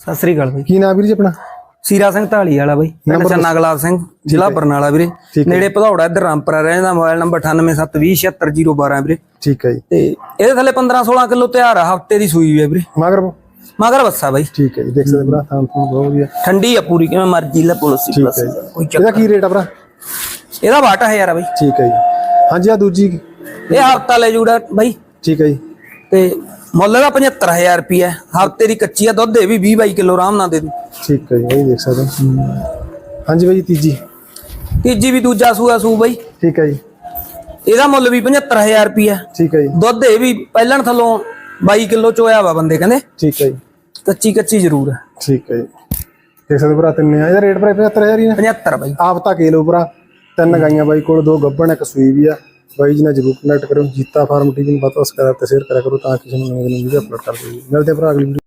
ਸਤਿ ਸ੍ਰੀ ਅਕਾਲ ਬਾਈ। ਕੀ ਨਾਮ ਵੀਰ ਜੀ ਆਪਣਾ? ਸੀਰਾ ਸਿੰਘ ਢਾਲੀ ਵਾਲਾ ਬਾਈ ਪਿੰਡ ਚੰਨਾ ਗੁਲਾਬ ਸਿੰਘ ਜ਼ਿਲ੍ਹਾ ਬਰਨਾਲਾ ਵੀਰੇ। ਨੇੜੇ ਭਦੌੜਾ ਇੱਧਰ ਰਾਮਪੁਰਾ ਰਹਿੰਦਾ ਮੋਬਾਈਲ ਨੰਬਰ 9872076012 ਵੀਰੇ। ਠੀਕ ਹੈ ਜੀ। ਤੇ ਇਹਦੇ ਥੱਲੇ 15 16 ਕਿਲੋ ਤਿਆਰ ਆ ਹਫ਼ਤੇ ਦੀ ਸੂਈ ਵੀ ਹੈ ਵੀਰੇ। ਮਗਰ ਮਗਰ ਬੱਸਾ ਬਾਈ। ਠੀਕ ਹੈ ਜੀ ਦੇਖ ਸਕਦੇ ਭਰਾ ਥਾਂ ਥਾਂ ਬਹੁਤ ਵਧੀਆ। ਠੰਡੀ ਆ ਪੂਰੀ ਕਿਵੇਂ ਮਰਜ਼ੀ ਲੈ ਪੁਲਿਸ ਪਲੱਸ। ਕੋਈ ਇਹਦਾ ਚੱਕਰ ਕੀ ਰੇਟ ਆ ਭਰਾ? ਇਹਦਾ ਵਾਟਾ ਹੈ ਯਾਰ ਬਾਈ। ਠੀਕ ਹੈ ਜੀ। ਹਾਂਜੀ ਆ ਦੂਜੀ ਇਹ ਹਫਤਾ ਲੈ ਜੂੜਾ ਬਾਈ। ਠੀਕ ਹੈ ਜੀ। ਤੇ ਮੁੱਲ ਦਾ 75000 ਰੁਪਿਆ ਹਫ਼ਤੇ ਦੀ ਕੱਚੀ ਆ ਦੁੱਧ ਇਹ ਵੀ 20 22 ਕਿਲੋ ਆਰਾਮ ਨਾਲ ਦੇ ਦੂ ਠੀਕ ਹੈ ਜੀ ਇਹ ਦੇਖ ਸਕਦੇ ਹੋ। ਹਾਂਜੀ ਬਾਈ ਤੀਜੀ। ਤੀਜੀ ਵੀ ਦੂਜਾ ਸੂਆ ਸੂ ਬਾਈ। ਠੀਕ ਹੈ ਜੀ। ਇਹਦਾ ਮੁੱਲ ਵੀ 75000 ਰੁਪਿਆ ਠੀਕ ਹੈ ਜੀ। ਦੁੱਧ ਇਹ ਵੀ ਪਹਿਲਾਂ ਥੱਲੋਂ 22 ਕਿਲੋ ਚੋਇਆ ਵਾ ਬੰਦੇ ਕਹਿੰਦੇ। ਠੀਕ ਹੈ ਜੀ। ਕੱਚੀ ਕੱਚੀ ਜ਼ਰੂਰ। ਹੈ ਠੀਕ ਹੈ ਜੀ। ਦੇਖ ਸਕਦੇ ਹੋ ਭਰਾ ਤਿੰਨੇ ਆ। ਇਹਦਾ ਰੇਟ ਭਰਾ 75000 ਹੀ ਨੇ 75 ਬਾਈ। ਆਪ ਤਾਂ ਕੇ ਲੋ ਭਰਾ। ਤਿੰਨ ਗਾਈਆਂ ਬਾਈ ਕੋਲ ਦੋ ਗੱਭਣ ਇੱਕ ਸੂਈ ਵੀ ਆ। ਬਾਈ ਜੀ ਨਾਲ ਜਰੂਰ ਕਨੈਕਟ ਕਰੋ ਜੀਤਾ ਫਾਰਮ ਟੀਵੀ ਨੂੰ ਬਤਸ ਕਰਾ ਤੇ ਸ਼ੇਅਰ ਕਰਿਆ ਕਰੋ ਤਾਂ ਕਿ ਨੂੰ ਨਵੀਂ ਨਵੀਂ ਵੀਡੀਓ ਅਪਲੋਡ ਕਰ ਦਿਓ ਮਿਲਦੇ ਆ ਭਰਾ ਅਗਲੀ video